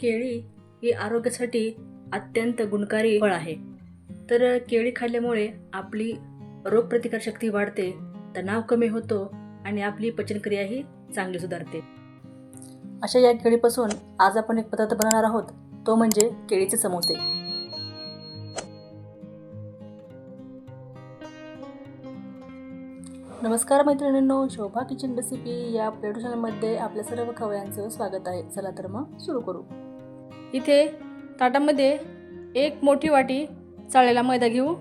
केळी ही आरोग्यासाठी अत्यंत गुणकारी फळ आहे. तर केळी खाल्ल्यामुळे आपली रोगप्रतिकारशक्ती वाढते तणाव कमी होतो आणि आपली पचनक्रियाही चांगली सुधारते. अशा या केळीपासून आज आपण एक पदार्थ बनवणार आहोत तो म्हणजे केळीचे समोसे. नमस्कार मैत्रिणींनो शोभा किचन रेसिपी या आपल्या चॅनलमध्ये आपल्या सर्व खवयांचं स्वागत आहे. चला तर मग सुरू करू. इथे ताटामध्ये एक मोठी वाटी चाळलेला मैदा घेऊ.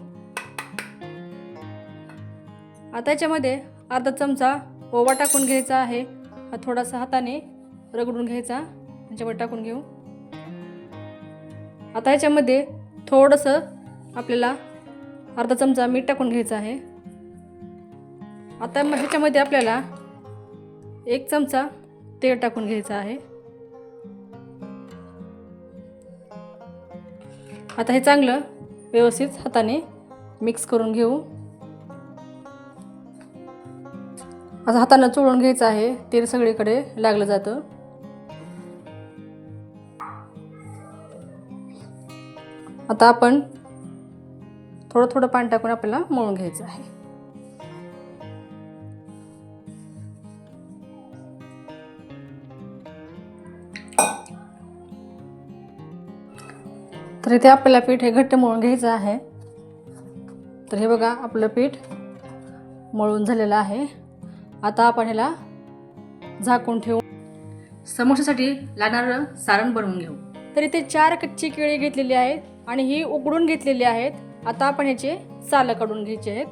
आता याच्यामध्ये अर्धा चमचा ओवा टाकून घ्यायचा आहे. हा थोडासा हाताने रगडून घ्यायचा. याच्यावर टाकून घेऊ. आता याच्यामध्ये थोडंसं आपल्याला अर्धा चमचा मीठ टाकून घ्यायचं आहे. आता ह्याच्यामध्ये आपल्याला एक चमचा तेल टाकून घ्यायचा आहे. आता हे चांगलं व्यवस्थित हाताने मिक्स करून घेऊ. असं हातानं चोळून घ्यायचं आहे तेल सगळीकडे लागलं जातं. आता आपण थोडं थोडं पाणी टाकून आपल्याला मळून घ्यायचं आहे. तर इथे आपल्याला पीठ हे घट्ट मळून घ्यायचं आहे. तर हे बघा आपलं पीठ मळून झालेलं आहे. आता आपण ह्याला झाकून ठेवू. समोशासाठी लागणारं सारण बनवून घेऊ. तर इथे चार कच्ची केळी घेतलेली आहेत आणि ही उकडून घेतलेली आहेत. आता आपण ह्याचे सालं काढून घ्यायचे आहेत.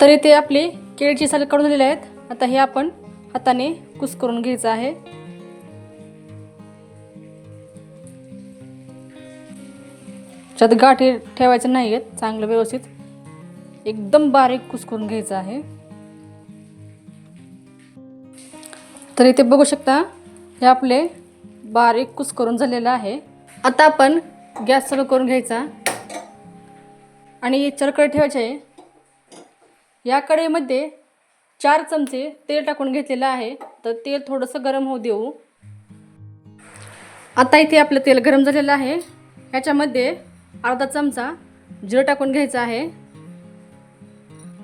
तर इथे आपली केळीची साल काढून दिलेली आहेत. आता हे आपण हाताने कुस करून घ्यायचं आहे. त्यात गाठी ठेवायचं नाही आहेत चांगलं व्यवस्थित. एकदम बारीक कुस करून घ्यायचं आहे. तर इथे बघू शकता हे आपले बारीक कुस करून झालेलं आहे. आता आपण गॅस चालू करून घ्यायचा. आणि चरकड ठेवायचे आहे. या कढईमध्ये चार चमचे तेल टाकून घेतलेलं आहे. तर तेल थोडंसं गरम होऊ देऊ. आता इथे आपलं तेल गरम झालेलं आहे. ह्याच्यामध्ये अर्धा चमचा जिरं टाकून घ्यायचं आहे.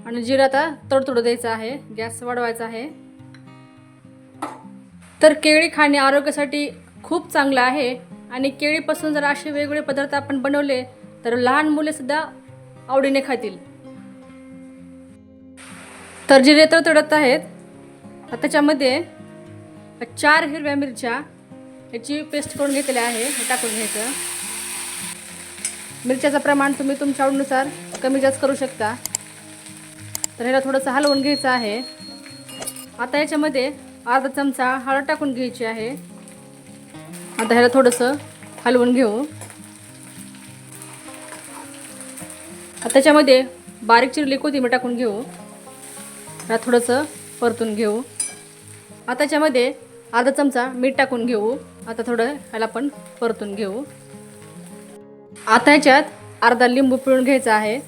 आणि जिरं आता तडतोडं द्यायचं आहे. गॅस वाढवायचा आहे. तर केळी खाणे आरोग्यासाठी खूप चांगलं आहे. आणि केळीपासून जर असे वेगवेगळे पदार्थ आपण बनवले तर लहान मुलेसुद्धा आवडीने खातील. तर जे रेतळ तडत आहेत त्याच्यामध्ये चार हिरव्या मिरच्या याची पेस्ट करून घेतलेली आहे. हे टाकून घ्यायचं. मिरच्याचं प्रमाण तुम्ही तुमच्या आवडीनुसार कमी जास्त करू शकता. तर ह्याला थोडंसं हलवून घ्यायचं आहे. आता याच्यामध्ये अर्धा चमचा हळद टाकून घ्यायची आहे. आता ह्याला थोडंसं हलवून घेऊ. त्याच्यामध्ये बारीक चिरली कोथिंबीर टाकून घेऊ. ह्या थोडंसं परतून घेऊ. आता त्याच्यामध्ये अर्धा चमचा मीठ टाकून घेऊ. आता थोडं ह्याला पण परतून घेऊ. आता ह्याच्यात अर्धा लिंबू पिळून घ्यायचा आहे.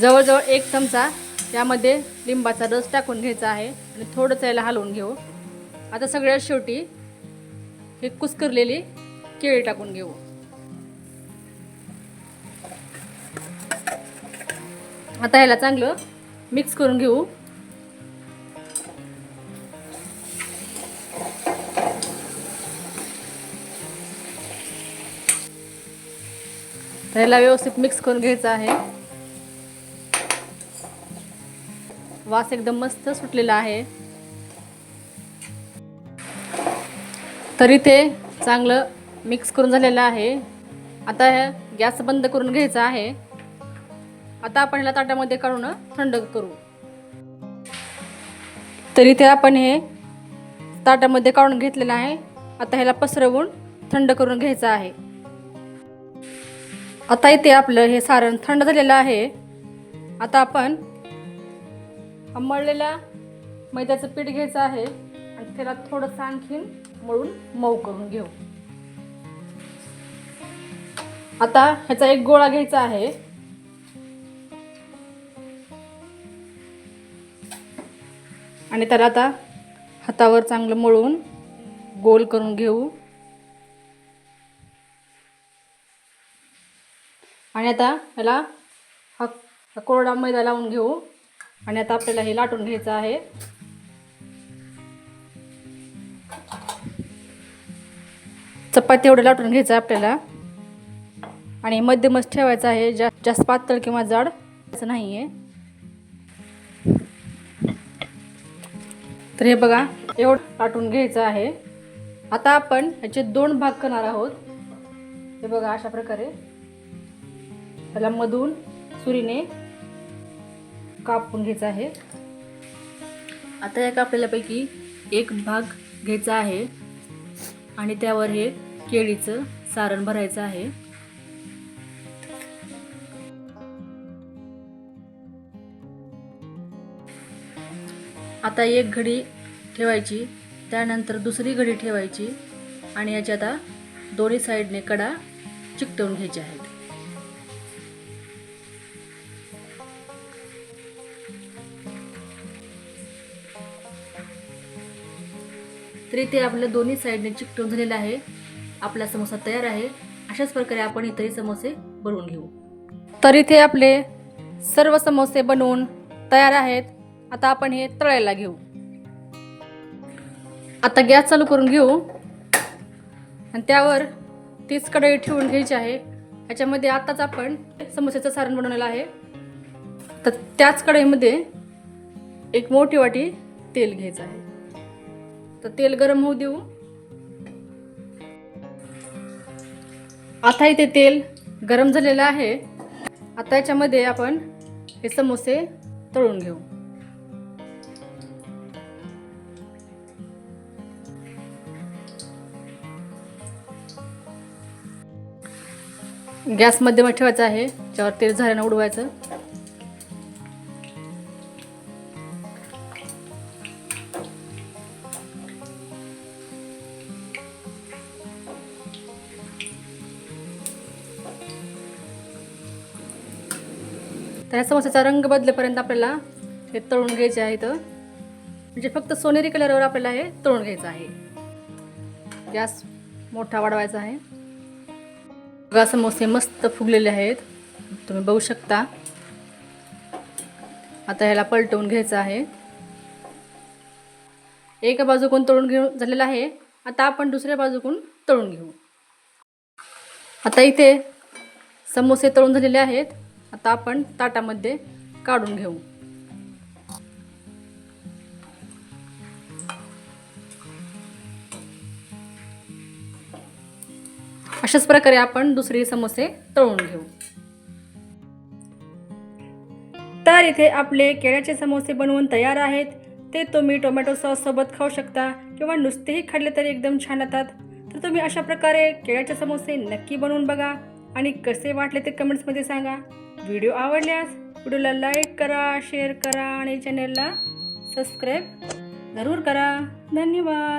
जवळजवळ एक चमचा यामध्ये लिंबाचा रस टाकून घ्यायचा आहे आणि थोडंसं याला हलवून घेऊ. आता सगळ्यात शेवटी हे कुस्करलेली केळी टाकून घेऊ. आता ह्याला चांगलं मिक्स करून घेऊ. ह्याला व्यवस्थित मिक्स करून घ्यायचं आहे. वास एकदम मस्त सुटलेला आहे. तरी ते चांगलं मिक्स करून झालेलं आहे. आता हे गॅस बंद करून घ्यायचा आहे. आता आपण ह्याला ताटामध्ये काढून थंड करू. तर इथे आपण हे ताटामध्ये काढून घेतलेलं आहे. आता ह्याला पसरवून थंड करून घ्यायचं आहे. आता इथे आपलं हे सारण थंड झालेलं आहे. आता आपण मळलेल्या मैद्याचं पीठ घ्यायचं आहे. आणि त्याला थोडंसं आणखीन मळून मऊ करून घेऊ. आता ह्याचा एक गोळा घ्यायचा आहे. आणि त्याला आता हातावर चांगलं मळून गोल करून घेऊ. आणि आता ह्याला हा कोरडा मैदा लावून घेऊ. आणि आता आपल्याला हे लाटून घ्यायचं आहे. चपाती एवढं लाटून घ्यायचं आहे आपल्याला. आणि मध्यमच ठेवायचं आहे. जा जास्त पातळ किंवा जाड असं नाही आहे तर हे बघा एवढं लाटून घ्यायचं आहे. आता आपण ह्याचे दोन भाग करणार आहोत. हे बघा अशा प्रकारे. त्याला मधून सुरीने कापून घ्यायचा आहे. आता या कापलेल्यापैकी एक भाग घ्यायचा आहे. आणि त्यावर हे केळीचं सारण भरायचं आहे. आता एक घडी ठेवायची त्यानंतर दुसरी घडी ठेवायची आणि याच्या आता दोन्ही साईडने कडा चिकटवून घ्यायचे आहेत. तर इथे आपलं दोन्ही साईडने चिकटून झालेलं आहे. आपला समोसा तयार आहे. अशाच प्रकारे आपण इतरही समोसे बनवून घेऊ. तर इथे आपले सर्व समोसे बनवून तयार आहेत. आता आपण हे तळायला घेऊ. आता गॅस चालू करून घेऊ. आणि त्यावर तीच कढई ठेवून घ्यायची आहे. ह्याच्यामध्ये आताच आपण समोसेचं सारण बनवलेलं आहे. तर त्याच कढईमध्ये एक मोठी वाटी तेल घ्यायचं आहे. तर तेल गरम होऊ देऊ. आता इथे तेल गरम झालेलं आहे. आता याच्यामध्ये आपण हे समोसे तळून घेऊ. गॅस मध्यम ठेवायचा आहे. त्यावर तेल झाल्यानं उडवायचं. त्या समोस्याचा रंग बदलेपर्यंत आपल्याला हे तळून घ्यायचे आहे तर म्हणजे फक्त सोनेरी कलरवर आपल्याला हे तळून घ्यायचं आहे. गॅस मोठा वाढवायचा आहे. बघा समोसे मस्त फुगलेले आहेत. तुम्ही बघू शकता. आता ह्याला पलटवून घ्यायचं आहे. एका बाजूकून तळून घेऊन झालेलं आहे. आता आपण दुसऱ्या बाजूकून तळून घेऊ. आता इथे समोसे तळून झालेले आहेत. आता आपण ताटामध्ये काढून घेऊ. अशाच प्रकारे आपण दुसरे समोसे तळून घेऊ. तर इथे आपले केळ्याचे समोसे बनवून तयार आहेत. ते तुम्ही टोमॅटो सॉससोबत खाऊ शकता किंवा नुसतेही खाल्ले तरी एकदम छान येतात. तर तुम्ही अशा प्रकारे केळ्याचे समोसे नक्की बनवून बघा आणि कसे वाटले ते कमेंट्समध्ये सांगा. व्हिडिओ आवडल्यास व्हिडिओला लाईक करा शेअर करा आणि चॅनलला सबस्क्राईब जरूर करा. धन्यवाद.